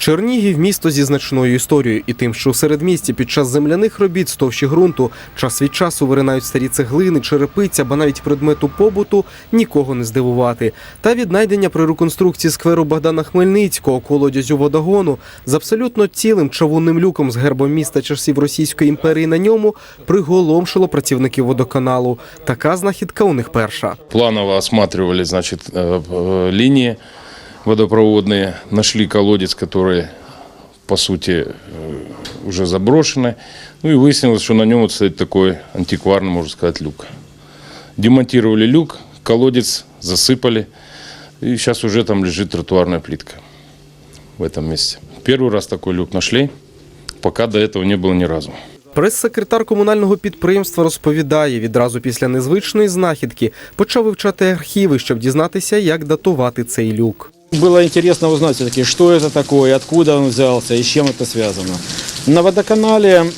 Чернігів місто зі значною історією і тим, що у середмісті під час земляних робіт з товщі ґрунту час від часу виринають старі цеглини, черепиця, ба навіть предмету побуту нікого не здивувати. Та віднайдення при реконструкції скверу Богдана Хмельницького колодязю водогону з абсолютно цілим чавунним люком з гербом міста часів Російської імперії на ньому приголомшило працівників водоканалу. Така знахідка у них перша. Планово осматривали, значит, э, э, линии водопроводные, нашли колодец, который, по сути, э, уже заброшенный. Ну и выяснилось, что на нем вот стоит такой антикварный, можно сказать, люк. Демонтировали люк, колодец засыпали, и сейчас уже там лежит тротуарная плитка в этом месте. Первый раз такой люк нашли, пока до этого не было ни разу. Прес-секретар комунального підприємства розповідає, відразу після незвичної знахідки почав вивчати архіви, щоб дізнатися, як датувати цей люк. Было интересно узнать все-таки, что это такое, откуда он взялся и с чем это связано. На водоканале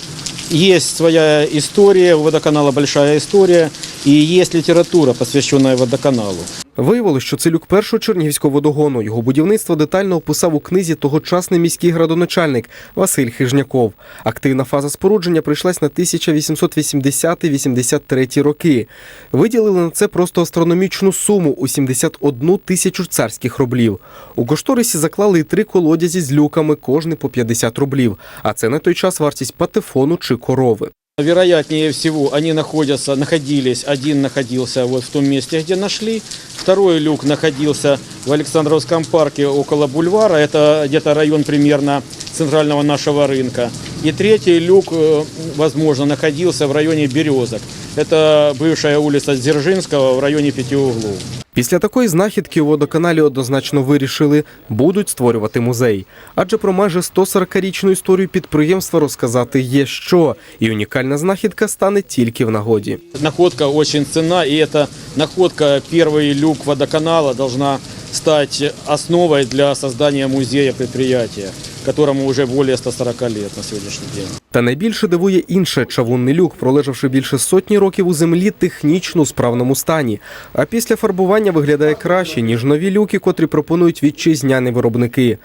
есть своя история, у водоканала большая история, и есть литература, посвященная водоканалу. Виявилось, що це люк першого чернігівського водогону. Його будівництво детально описав у книзі тогочасний міський градоначальник Василь Хижняков. Активна фаза спорудження прийшлась на 1880-83 роки. Виділили на це просто астрономічну суму у 71 тисячу царських рублів. У кошторисі заклали і три колодязі з люками, кожний по 50 рублів. А це на той час вартість патефону чи корови. Вероятнее всего, они находятся, находились, один находился вот в том месте, где нашли, второй люк находился в Александровском парке около бульвара, это где-то район примерно центрального нашего рынка. И третий люк, э, возможно, находился в районе Березок, это бывшая улица Дзержинского в районе Пяти углов. Після такої знахідки у водоканалі однозначно вирішили, будуть створювати музей. Адже про майже 140-річну історію підприємства розказати є що, і унікальна знахідка стане тільки в нагоді. Находка очень ценна, и эта находка, первый люк водоканала, должна стать основой для создания музея предприятия, которому уже более 140 лет на сегодняшний день. Та найбільше дивує інше чавунний люк, пролежавши більше сотні років у землі, технічно у справному стані. А після фарбування виглядає краще, ніж нові люки, котрі пропонують вітчизняні виробники.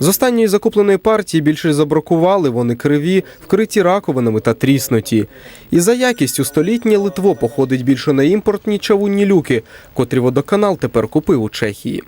З останньої закупленої партії більше забракували, вони криві, вкриті раковинами та тріснуті. І за якістю столітнє Литво походить більше на імпортні чавунні люки, котрі водоканал тепер купив у Чехії.